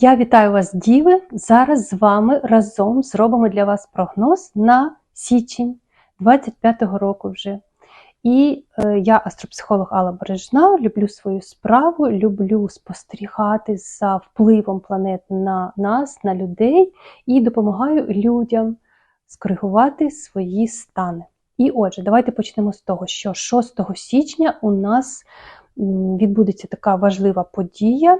Я вітаю вас, діви! Зараз з вами разом зробимо для вас прогноз на січень 25-го року вже. І е, я астропсихолог Алла Бережна, люблю свою справу, люблю спостерігати за впливом планет на нас, на людей, і допомагаю людям скоригувати свої стани. І отже, давайте почнемо з того, що 6 січня у нас відбудеться така важлива подія,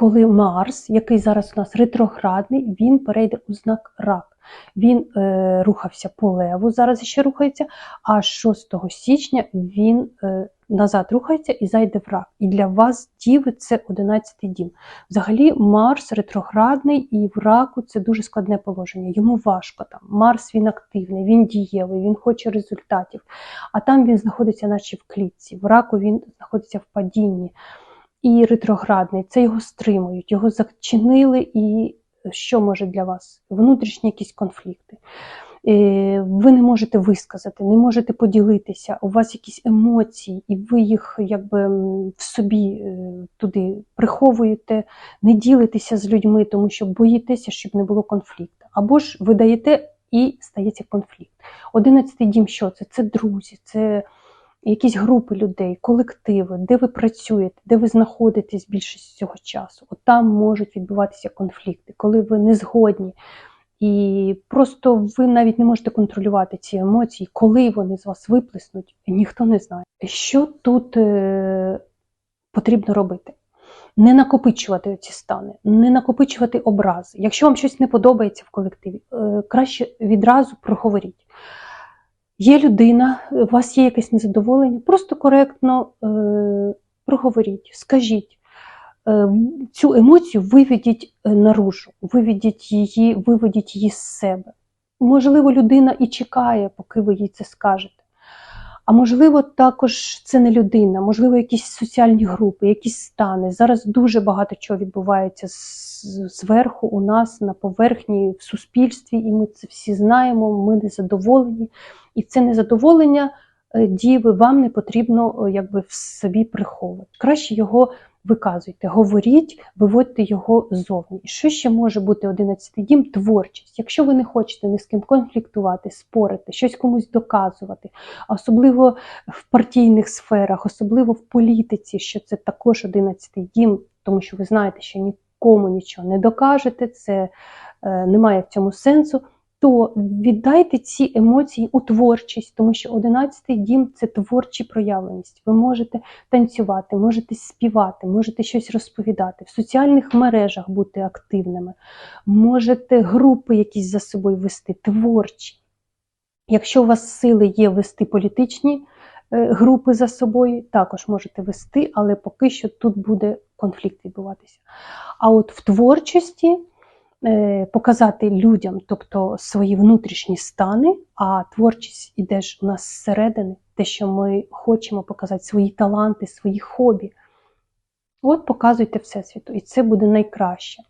коли Марс, який зараз у нас ретроградний, він перейде у знак рак. Він е, рухався по леву, зараз ще рухається, а 6 січня він е, назад рухається і зайде в рак. І для вас, діви, це 11-й дім. Взагалі, Марс ретроградний і в раку це дуже складне положення. Йому важко там. Марс він активний, він дієвий, він хоче результатів. А там він знаходиться, наче в клітці. В раку він знаходиться в падінні. І ретроградний, це його стримують, його зачинили, і що може для вас? Внутрішні якісь конфлікти. Е, Ви не можете висказати, не можете поділитися, у вас якісь емоції, і ви їх якби в собі е, туди приховуєте, не ділитеся з людьми, тому що боїтеся, щоб не було конфлікту. Або ж ви даєте і стається конфлікт. Одинадцятий дім, що це? Це друзі, це якісь групи людей, колективи, де ви працюєте, де ви знаходитесь більшість цього часу. От там можуть відбуватися конфлікти, коли ви не згодні. І просто ви навіть не можете контролювати ці емоції, коли вони з вас виплеснуть, ніхто не знає. Що тут е, потрібно робити? Не накопичувати ці стани, не накопичувати образи. Якщо вам щось не подобається в колективі, е, краще відразу проговоріть. Є людина, у вас є якесь незадоволення, просто коректно е, проговоріть, скажіть. Е, цю емоцію виведіть е, наружу, виведіть її, виведіть її з себе. Можливо, людина і чекає, поки ви їй це скажете. А можливо, також це не людина, можливо, якісь соціальні групи, якісь стани. Зараз дуже багато чого відбувається зверху у нас на поверхні в суспільстві, і ми це всі знаємо. Ми незадоволені. І це незадоволення е, діви вам не потрібно е, якби в собі приховувати. Краще його виказуйте, говоріть, виводьте його ззовні. Що ще може бути 11 дім? Творчість. Якщо ви не хочете ні з ким конфліктувати, спорити, щось комусь доказувати, особливо в партійних сферах, особливо в політиці, що це також 11 дім, тому що ви знаєте, що нікому нічого не докажете, це е, немає в цьому сенсу. То віддайте ці емоції у творчість, тому що 11-й дім це творчі проявленість. Ви можете танцювати, можете співати, можете щось розповідати, в соціальних мережах бути активними, можете групи якісь за собою вести, творчі. Якщо у вас сили є вести політичні е, групи за собою, також можете вести, але поки що тут буде конфлікт відбуватися. А от в творчості показати людям, тобто свої внутрішні стани, а творчість іде ж у нас зсередини, те, що ми хочемо показати, свої таланти, свої хобі. От показуйте Всесвіту, і це буде найкраще.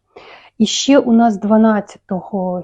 І ще у нас 12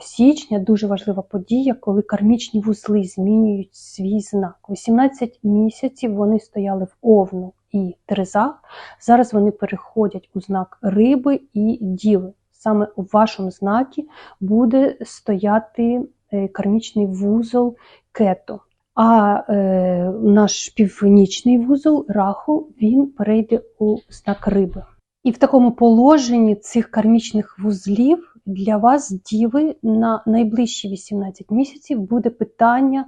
січня дуже важлива подія, коли кармічні вузли змінюють свій знак. 18 місяців вони стояли в Овну і Терезах. Зараз вони переходять у знак риби і діви. Саме у вашому знакі буде стояти е, кармічний вузол кето. А е, наш північний вузол раху він перейде у знак риби. І в такому положенні цих кармічних вузлів для вас, діви, на найближчі 18 місяців буде питання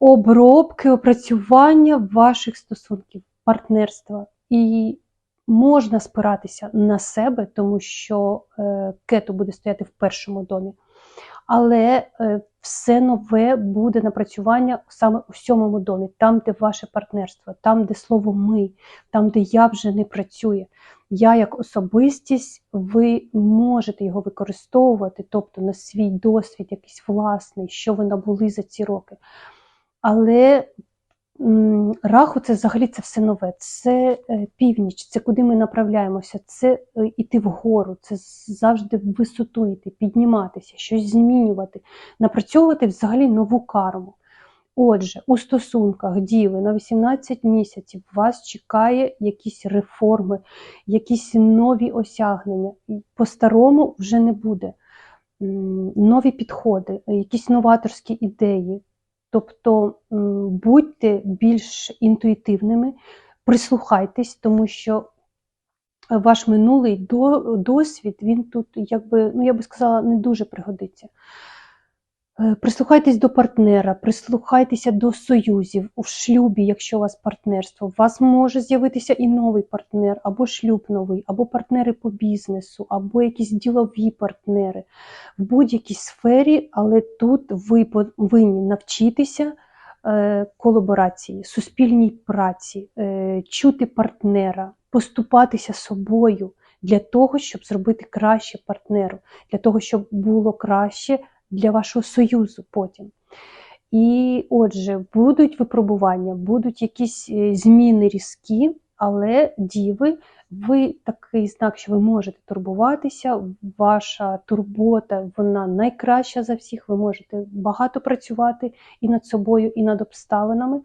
обробки, опрацювання ваших стосунків, партнерства. І можна спиратися на себе, тому що е, кето буде стояти в першому домі. Але е, все нове буде напрацювання саме у сьомому домі, там, де ваше партнерство, там, де слово ми, там, де я вже не працює. Я як особистість, ви можете його використовувати, тобто на свій досвід, якийсь власний, що ви набули за ці роки. Але раху це взагалі це все нове. Це е, північ, це куди ми направляємося, це е, іти вгору, це завжди в висоту йти, підніматися, щось змінювати, напрацьовувати взагалі нову карму. Отже, у стосунках діви на 18 місяців вас чекає якісь реформи, якісь нові осягнення. По-старому вже не буде. Нові підходи, якісь новаторські ідеї. Тобто будьте більш інтуїтивними, прислухайтесь, тому що ваш минулий до- досвід, він тут, якби, ну я би сказала, не дуже пригодиться. Е, Прислухайтесь до партнера, прислухайтеся до союзів у шлюбі, якщо у вас партнерство. У вас може з'явитися і новий партнер, або шлюб новий, або партнери по бізнесу, або якісь ділові партнери в будь-якій сфері, але тут ви повинні навчитися е, колаборації, суспільній праці, е, чути партнера, поступатися собою для того, щоб зробити краще партнеру, для того, щоб було краще для вашого союзу потім. І отже, будуть випробування, будуть якісь е, зміни різкі, але діви, ви такий знак, що ви можете турбуватися. Ваша турбота вона найкраща за всіх. Ви можете багато працювати і над собою, і над обставинами.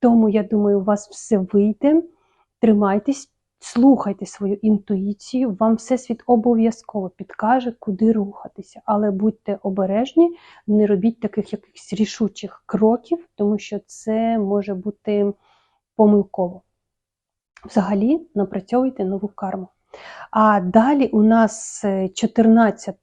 Тому я думаю, у вас все вийде. Тримайтесь, слухайте свою інтуїцію, вам всесвіт обов'язково підкаже, куди рухатися. Але будьте обережні, не робіть таких якихось рішучих кроків, тому що це може бути помилково. Взагалі напрацьовуйте нову карму. А далі у нас е, 14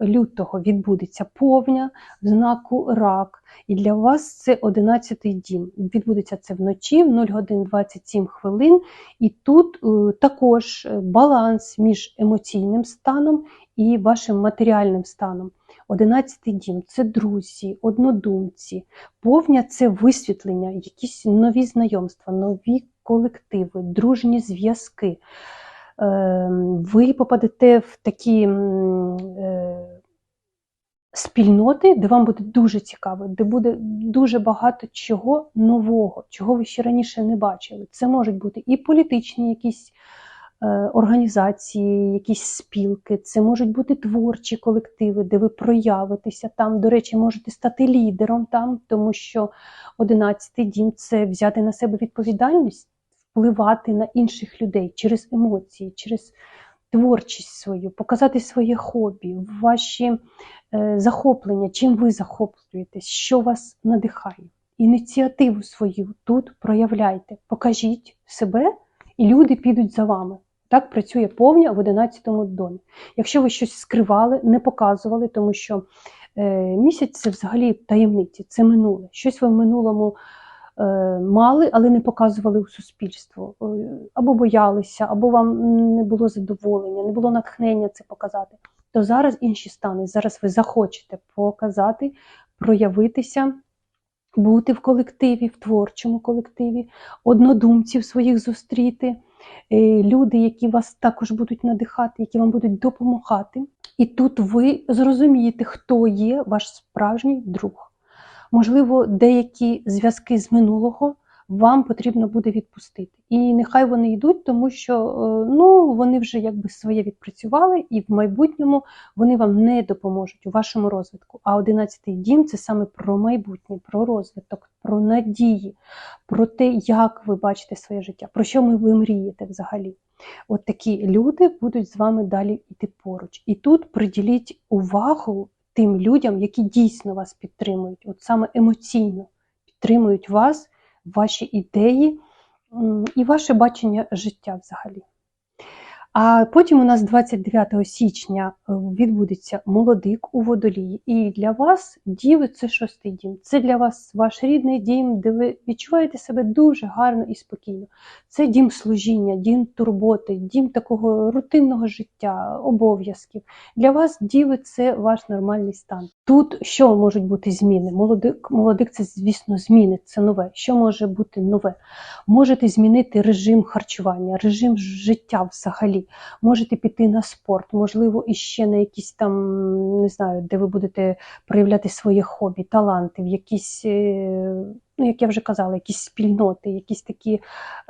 лютого відбудеться повня в знаку рак. І для вас це 11-й дім. Відбудеться це вночі в 0 годин 27 хвилин. І тут е, також е, баланс між емоційним станом і вашим матеріальним станом. 11-й дім це друзі, однодумці. Повня це висвітлення, якісь нові знайомства, нові колективи, дружні зв'язки. Е, Ви попадете в такі е, спільноти, де вам буде дуже цікаво, де буде дуже багато чого нового, чого ви ще раніше не бачили. Це можуть бути і політичні якісь е, організації, якісь спілки, це можуть бути творчі колективи, де ви проявитеся там. До речі, можете стати лідером там, тому що 11-й дім це взяти на себе відповідальність, впливати на інших людей через емоції, через творчість свою, показати своє хобі, ваші е, захоплення, чим ви захоплюєтесь, що вас надихає. Ініціативу свою тут проявляйте, покажіть себе, і люди підуть за вами. Так працює повня в 11-му домі. Якщо ви щось скривали, не показували, тому що е, місяць це взагалі таємниці, це минуле. Щось ви в минулому мали, але не показували у суспільство. Е, Або боялися, або вам не було задоволення, не було натхнення це показати. То зараз інші стани. Зараз ви захочете показати, проявитися, бути в колективі, в творчому колективі, однодумців своїх зустріти, е, люди, які вас також будуть надихати, які вам будуть допомагати. І тут ви зрозумієте, хто є ваш справжній друг. Можливо, деякі зв'язки з минулого вам потрібно буде відпустити. І нехай вони йдуть, тому що е, ну, вони вже якби своє відпрацювали, і в майбутньому вони вам не допоможуть у вашому розвитку. А 11-й дім це саме про майбутнє, про розвиток, про надії, про те, як ви бачите своє життя, про що ви мрієте взагалі. От такі люди будуть з вами далі йти поруч. І тут приділіть увагу тим людям, які дійсно вас підтримують, от саме емоційно підтримують вас, ваші ідеї і ваше бачення життя взагалі. А потім у нас 29 січня е, відбудеться молодик у водолії. І для вас діви це шостий дім. Це для вас ваш рідний дім, де ви відчуваєте себе дуже гарно і спокійно. Це дім служіння, дім турботи, дім такого рутинного життя, обов'язків. Для вас діви це ваш нормальний стан. Тут що можуть бути зміни? Молодик, молодик це, звісно, зміни, це нове. Що може бути нове? Можете змінити режим харчування, режим життя взагалі. Взагалі. Можете піти на спорт, можливо, іще на якісь там, не знаю, де ви будете проявляти своє хобі, таланти, в якісь, е, ну, як я вже казала, якісь спільноти, якісь такі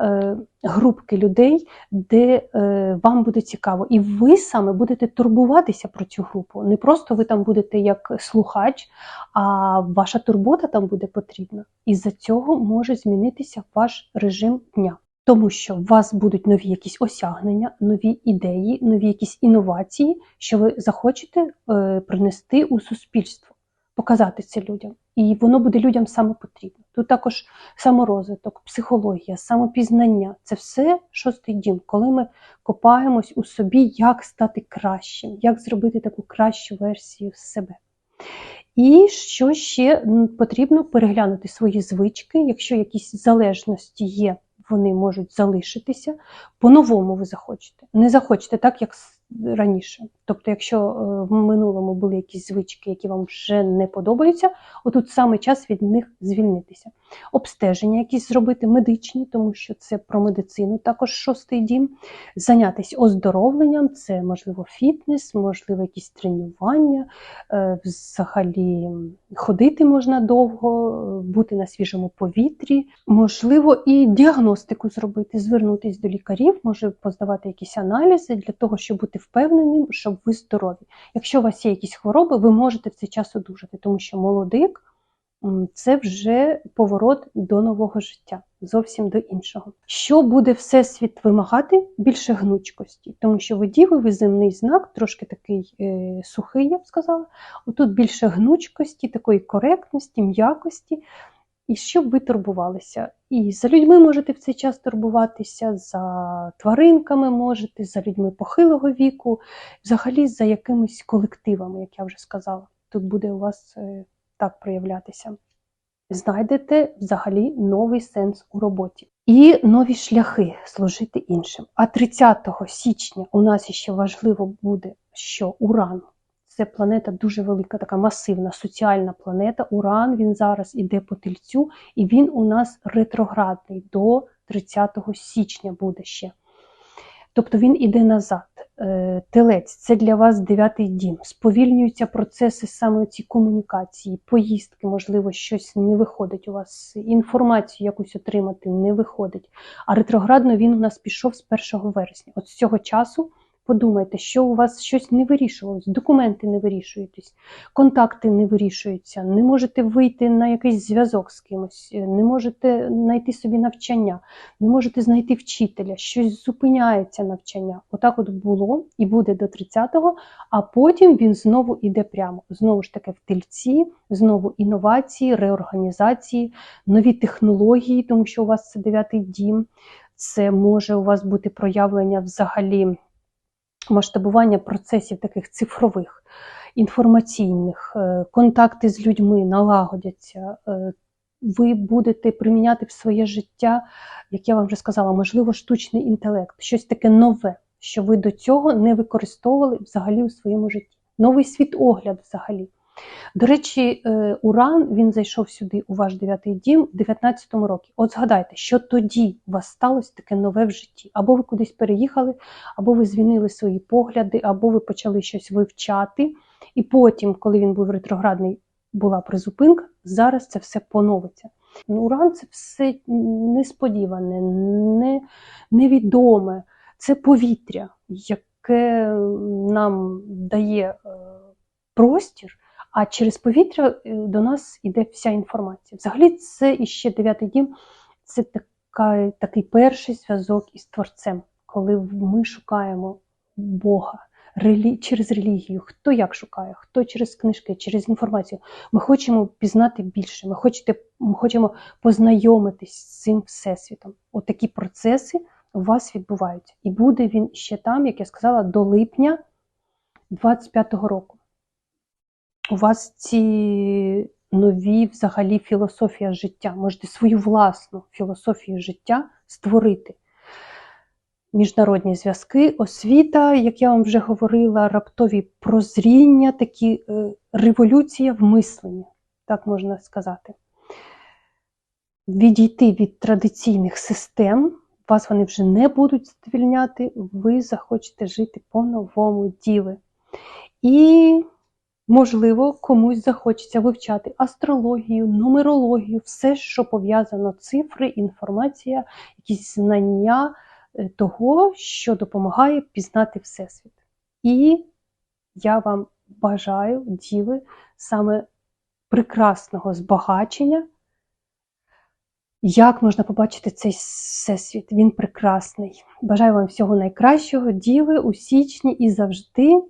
е, групки людей, де е, вам буде цікаво. І ви саме будете турбуватися про цю групу. Не просто ви там будете як слухач, а ваша турбота там буде потрібна. І за цього може змінитися ваш режим дня. Тому що у вас будуть нові якісь осягнення, нові ідеї, нові якісь інновації, що ви захочете е, принести у суспільство, показати це людям. І воно буде людям саме потрібно. Тут також саморозвиток, психологія, самопізнання це все шостий дім, коли ми копаємось у собі, як стати кращим, як зробити таку кращу версію себе. І що ще потрібно переглянути свої звички, якщо якісь залежності є, вони можуть залишитися. По-новому ви захочете. Не захочете так, як раніше. Тобто, якщо е, в минулому були якісь звички, які вам вже не подобаються, отут саме час від них звільнитися. Обстеження якісь зробити медичні, тому що це про медицину, також шостий дім. Зайнятися оздоровленням, це можливо фітнес, можливо, якісь тренування, е, взагалі ходити можна довго, бути на свіжому повітрі, можливо, і діагностику зробити, звернутися до лікарів, може поздавати якісь аналізи для того, щоб бути впевненим, що ви здорові. Якщо у вас є якісь хвороби, ви можете в цей час одужати, тому що молодик це вже поворот до нового життя, зовсім до іншого. Що буде Всесвіт вимагати? Більше гнучкості, тому що ви діви, ви земний знак, трошки такий е, сухий, я б сказала. Отут більше гнучкості, такої коректності, м'якості. І щоб ви турбувалися. І за людьми можете в цей час турбуватися, за тваринками можете, за людьми похилого віку, взагалі за якимись колективами, як я вже сказала. Тут буде у вас е, так проявлятися. Знайдете взагалі новий сенс у роботі і нові шляхи служити іншим. А 30 січня у нас ще важливо буде, що Уран це планета дуже велика, така масивна соціальна планета. Уран він зараз іде по тельцю, і він у нас ретроградний до 30 січня буде ще. Тобто він іде назад. Е, Телець це для вас дев'ятий дім. Сповільнюються процеси саме ці комунікації, поїздки, можливо, щось не виходить у вас, інформацію якусь отримати не виходить. А ретроградно він у нас пішов з 1 вересня. От з цього часу подумайте, що у вас щось не вирішувалось, документи не вирішуєтесь, контакти не вирішуються, не можете вийти на якийсь зв'язок з кимось, е, не можете знайти собі навчання, не можете знайти вчителя, щось зупиняється навчання. Отак от було і буде до 30-го, а потім він знову іде прямо. Знову ж таки, в тельці, знову інновації, реорганізації, нові технології, тому що у вас це дев'ятий дім. Це може у вас бути проявлення взагалі масштабування процесів таких цифрових, інформаційних, е, контакти з людьми налагодяться. е, Ви будете приміняти в своє життя, як я вам вже сказала, можливо, штучний інтелект, щось таке нове, що ви до цього не використовували взагалі у своєму житті. Новий світогляд взагалі. До речі, е, Уран він зайшов сюди у ваш дев'ятий дім в 19-му році. От згадайте, що тоді у вас сталося таке нове в житті. Або ви кудись переїхали, або ви змінили свої погляди, або ви почали щось вивчати. І потім, коли він був ретроградний, була призупинка, зараз це все поновиться. Ну, Уран це все несподіване, не, невідоме, це повітря, яке нам дає е, простір. А через повітря е, до нас іде вся інформація. Взагалі, це іще дев'ятий дім, це така, такий перший зв'язок із Творцем, коли ми шукаємо Бога релі... через релігію. Хто як шукає, хто через книжки, через інформацію. Ми хочемо пізнати більше, ми, хочете, ми хочемо познайомитись з цим всесвітом. Отакі процеси у вас відбуваються. І буде він ще там, як я сказала, до липня 25-го року у вас ці нові взагалі філософія життя. Можете свою власну філософію життя створити. Міжнародні зв'язки, освіта, як я вам вже говорила, раптові прозріння, такі е, революція в мисленні, так можна сказати. Відійти від традиційних систем, вас вони вже не будуть задовільняти, ви захочете жити по-новому діви. І, можливо, комусь захочеться вивчати астрологію, нумерологію, все, що пов'язано цифри, інформація, якісь знання е, того, що допомагає пізнати Всесвіт. І я вам бажаю, діви, саме прекрасного збагачення. Як можна побачити цей всесвіт? Він прекрасний. Бажаю вам всього найкращого, діви у січні і завжди.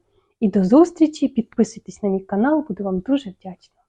І до зустрічі. Підписуйтесь на мій канал, буду вам дуже вдячна.